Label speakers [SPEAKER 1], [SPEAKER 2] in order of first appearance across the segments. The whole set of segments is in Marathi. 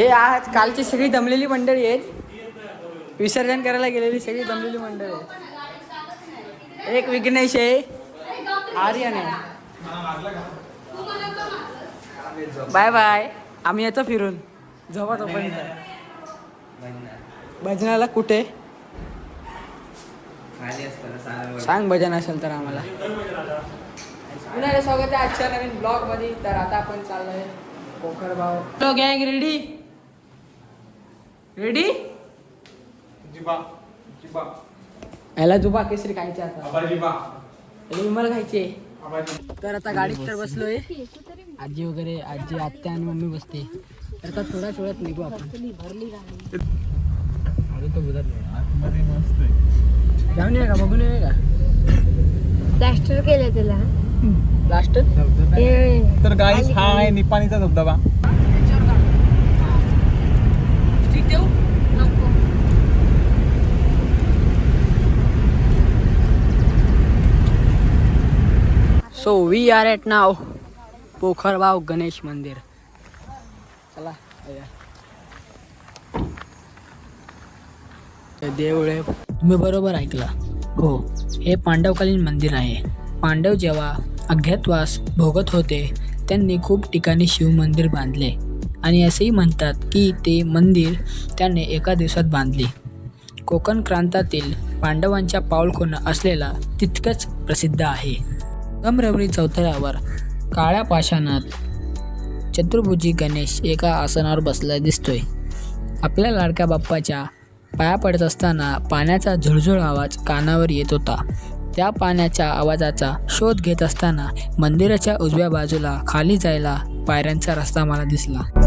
[SPEAKER 1] हे आज कालची सगळी दमलेली मंडळी आहेत. विसर्जन करायला गेलेली सगळी दमलेली मंडळी आहेत. एक विघ्नेश आहे. आर्यन आहे. Bye bye. आम्ही येतो फिरून. झोपा तोपर्यंत. भजनाला कुठे? सांग भजन असेल तर आम्हाला. पुन्हा स्वागत आहे आजच्या नवीन ब्लॉगमध्ये तर आता आपण चाललोय पोखर भाव गॅंग गँग रेडी रेडी
[SPEAKER 2] जिबा जिबा.
[SPEAKER 1] याला जुबा केसरी खायचे आता.
[SPEAKER 2] आबा जिबा.
[SPEAKER 1] याला विमल खायचे.
[SPEAKER 2] आबा जिबा.
[SPEAKER 1] तर आता गाडीत तर बसलोय. आजी वगैरे आजी आत्या आणि मम्मी बसते. तर आता थोड्याच वेळात निघू आपण. अजून तो नाही.
[SPEAKER 2] आतमध्ये मस्त आहे.
[SPEAKER 1] जाऊन येऊया का? बघून येऊया का?
[SPEAKER 3] प्लास्टर केलं त्याला
[SPEAKER 1] लास्ट
[SPEAKER 3] हे
[SPEAKER 2] तर गाईस हा आहे निपाणीचा धबधबा.
[SPEAKER 1] सो वी आर एट नाव पोखरबाव गणेश मंदिर चला देऊळ आहे तुम्ही बरोबर ऐकला. हो हे पांडवकालीन मंदिर आहे. पांडव जेव्हा अज्ञातवास भोगत होते त्यांनी खूप ठिकाणी शिवमंदिर बांधले. आणि असेही म्हणतात की ते मंदिर त्याने एका दिवसात बांधले. कोकण प्रांतातील पांडवांच्या पाऊलखुणा असलेला तितकंच प्रसिद्ध आहे. गमरवरी चौथऱ्यावर काळ्या पाषाणात चतुर्भुजी गणेश एका आसनावर बसला दिसतोय. आपल्या लाडक्या बाप्पाच्या पाया पडत असताना पाण्याचा झुळझुळ आवाज कानावर येत होता. त्या पाण्याच्या आवाजाचा शोध घेत असताना मंदिराच्या उजव्या बाजूला खाली जायला पायऱ्यांचा रस्ता मला दिसला.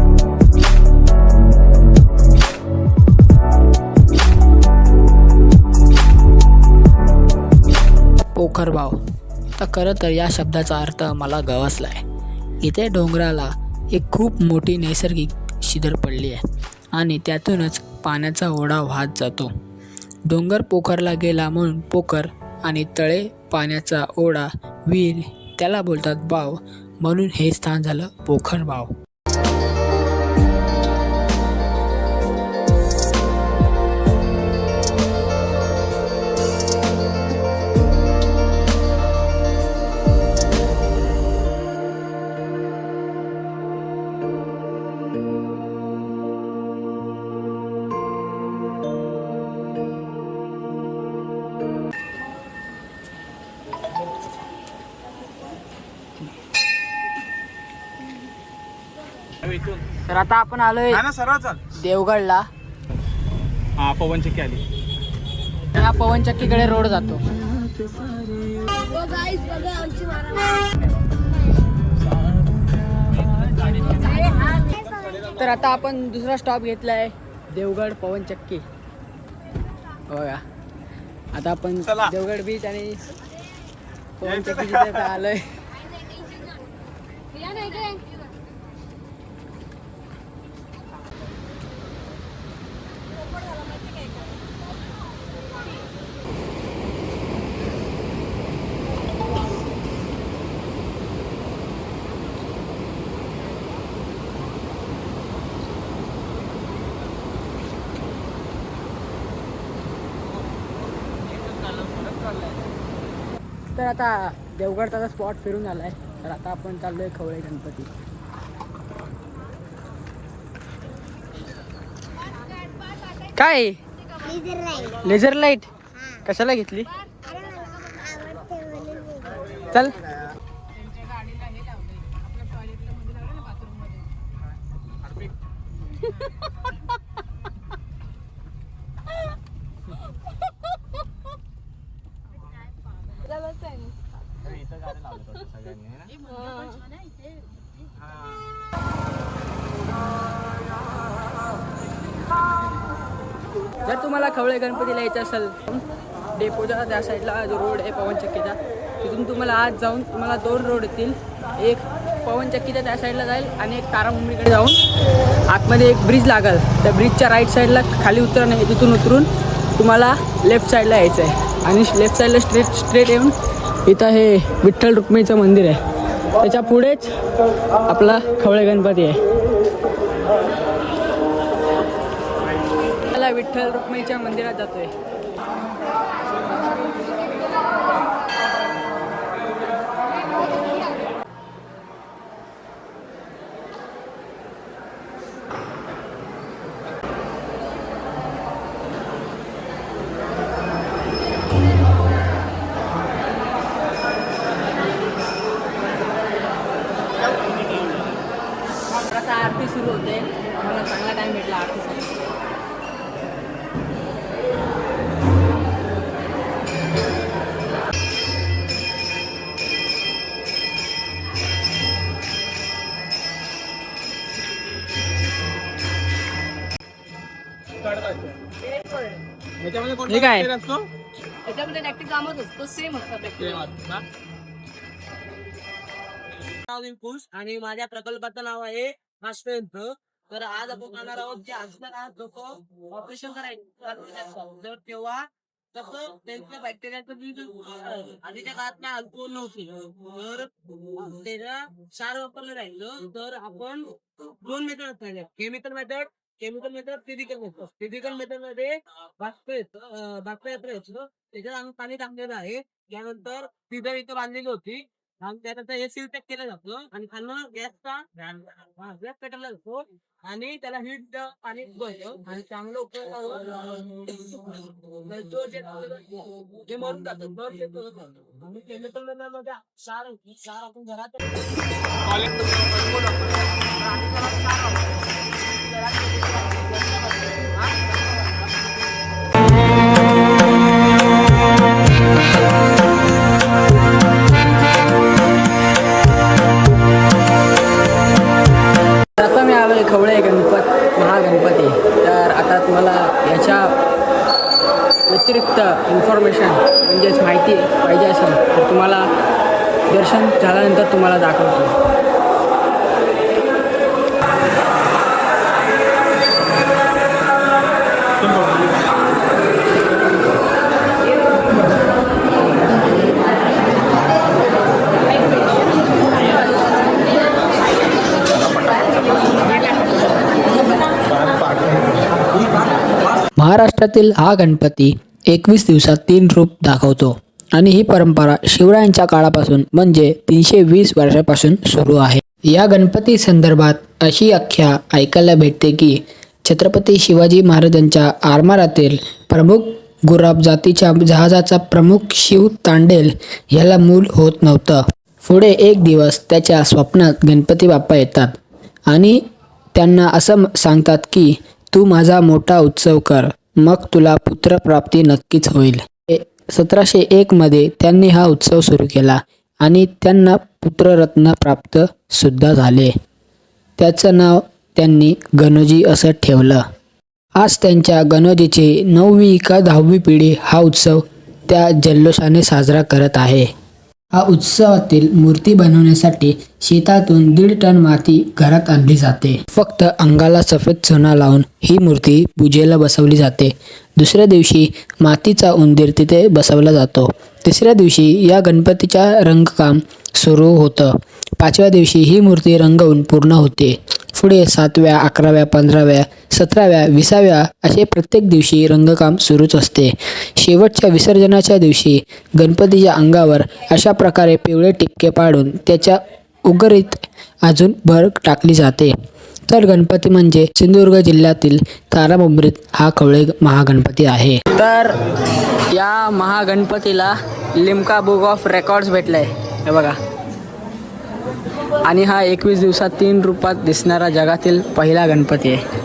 [SPEAKER 1] पोखरभाव आता खरं तर या शब्दाचा अर्थ मला गवसला आहे इथे डोंगराला एक खूप मोठी नैसर्गिक शिदर पडली आहे आणि त्यातूनच पाण्याचा ओढा वाहत जातो. डोंगर पोखरला गेला म्हणून पोखर आणि तळे पाण्याचा ओढा विहीर त्याला बोलतात बाव म्हणून हे स्थान झालं पोखर बाव तर आता आपण आलोय
[SPEAKER 2] हा ना सरळ चाल.
[SPEAKER 1] देवगडला.
[SPEAKER 2] हा पवन चक्की आली.
[SPEAKER 1] हा पवनचक्कीकडे रोड जातो. तर आता आपण दुसरा स्टॉप घेतलाय देवगड पवनचक्की बघा आता आपण. देवगड बीच आणि पवनचक्की तिथे आता आलोय. तर आता देवगडचा स्पॉट फिरून आलाय. तर आता आपण चाललोय खवळे गणपती. काय? Laser light. कशाला घेतली. चल. जर तुम्हाला खवळे गणपतीला यायचं असेल डेपोच्या त्या साईडला जो रोड आहे पवनचक्कीचा तिथून तुम्हाला आज जाऊन तुम्हाला दोन रोड येतील. एक पवनचक्कीच्या त्या साईडला जाईल आणि एक तारामुंबरीकडे जाऊन आतमध्ये एक ब्रिज लागल. त्या ब्रिजच्या राईट साईडला खाली उतरा आहे तिथून उतरून तुम्हाला लेफ्ट साईडला यायचं आहे आणि लेफ्ट साईडला स्ट्रेट स्ट्रेट येऊन इथं हे विठ्ठल रुक्मिणीचं मंदिर आहे. त्याच्या पुढेच आपला खवळे गणपती आहे.
[SPEAKER 4] विठ्ठल रुक्मिणीच्या मंदिरात जातोय. आता आरती सुरू होते. मला चांगला टाइम भेटला आरतीसाठी.
[SPEAKER 2] याच्यामध्ये कोणता
[SPEAKER 4] हे काय?
[SPEAKER 2] असतो?
[SPEAKER 3] त्याच्यामध्ये नॅक्टिक कामच असतो सेम असतात
[SPEAKER 2] हा?
[SPEAKER 5] नाव आणि माझ्या प्रकल्पाचं नाव आहे स्ट्रेंथ तर आज आपण करणार आहोत की असणार आज लोक ऑपरेशन करायचं. तर तेव्हा कसं त्यांच्या बॅक्टेरियाचं बीज आधीच्या काळात ना अल्कोहोल नव्हते. तर त्याला क्षार वापरलं राहिलं. तर आपण दोन मेथड असतात chemical method chemical method physical method physical मेथडमध्ये बाष्प येतं बाष्प यात्रा येतं त्याच्यात आम्ही पाणी टाकलेलं आहे. त्यानंतर तिथं इथं बांधलेली होती. आणि त्यानंतर हे सील पॅक केलं जातं आणि खालनं गॅसचा गॅस पेटवला जातो. आणि त्याला हीट पाणी आणि चांगलं उपयोग तर जे जे मरून जातं आणि केमिकलमध्ये क्षार आपण घरात
[SPEAKER 4] व्यतिरिक्त इन्फॉर्मेशन म्हणजेच माहिती पाहिजे असेल तर तुम्हाला दर्शन झाल्यानंतर तुम्हाला दाखवतो. महाराष्ट्रातील हा गणपती एकवीस दिवसात तीन रूप दाखवतो. आणि ही परंपरा शिवरायांच्या काळापासून म्हणजे तीनशे वीस वर्षापासून सुरू आहे. या गणपती संदर्भात अशी आख्या ऐकायला भेटते की छत्रपती शिवाजी महाराजांच्या आरमारातील प्रमुख गुराब जातीच्या जहाजाचा प्रमुख शिव तांडेल याला मूल होत नव्हतं. पुढे एक दिवस त्याच्या स्वप्नात गणपती बाप्पा येतात आणि त्यांना असं सांगतात की तू माझा मोठा उत्सव कर. मग तुला पुत्रप्राप्ती नक्कीच होईल. सतराशे एकमध्ये त्यांनी हा उत्सव सुरू केला आणि त्यांना पुत्ररत्न प्राप्त सुद्धा झाले. त्याचं नाव त्यांनी गणोजी असं ठेवलं. आज त्यांच्या गणोजीची नववी का दहावी पिढी हा उत्सव त्या जल्लोषाने साजरा करत आहे. हा उत्सवातील मूर्ती बनवण्यासाठी शेतातून दीड टन माती घरात आणली जाते. फक्त अंगाला सफेद चुना लावून ही मूर्ती पूजेला बसवली जाते. दुसऱ्या दिवशी मातीचा उंदीर तिथे बसवला जातो. तिसऱ्या दिवशी या गणपतीच्या रंगकाम सुरू होतं. पाचव्या दिवशी ही मूर्ती रंगवून पूर्ण होते. पुढे सातव्या अकराव्या पंधराव्या सतराव्या विसाव्या असे प्रत्येक दिवशी रंगकाम सुरूच असते. शेवटच्या विसर्जनाच्या दिवशी गणपतीच्या अंगावर अशा प्रकारे पिवळे टिपके पाडून त्याच्या उगरीत अजून भर टाकली जाते. तर गणपती म्हणजे सिंधुदुर्ग जिल्ह्यातील तारामुंबरीत हा खवळे महागणपती आहे. तर या महागणपतीला लिम्का बुक ऑफ रेकॉर्ड्स भेटलाय. हे बघा. आणि हा एकवीस दिवसात तीन रूपात दिसणारा जगातील पहिला गणपती आहे.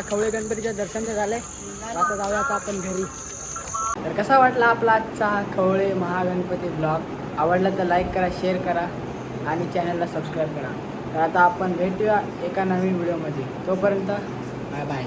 [SPEAKER 4] आता खवळे गणपतीच्या दर्शन तर झालंय आता जाऊया आता आपण घरी. तर कसा वाटला आपला आजचा खवळे महागणपती ब्लॉग आवडला तर लाईक करा शेअर करा आणि चॅनलला सबस्क्राईब करा. तर आता आपण भेटूया एका नवीन व्हिडिओमध्ये तोपर्यंत बाय बाय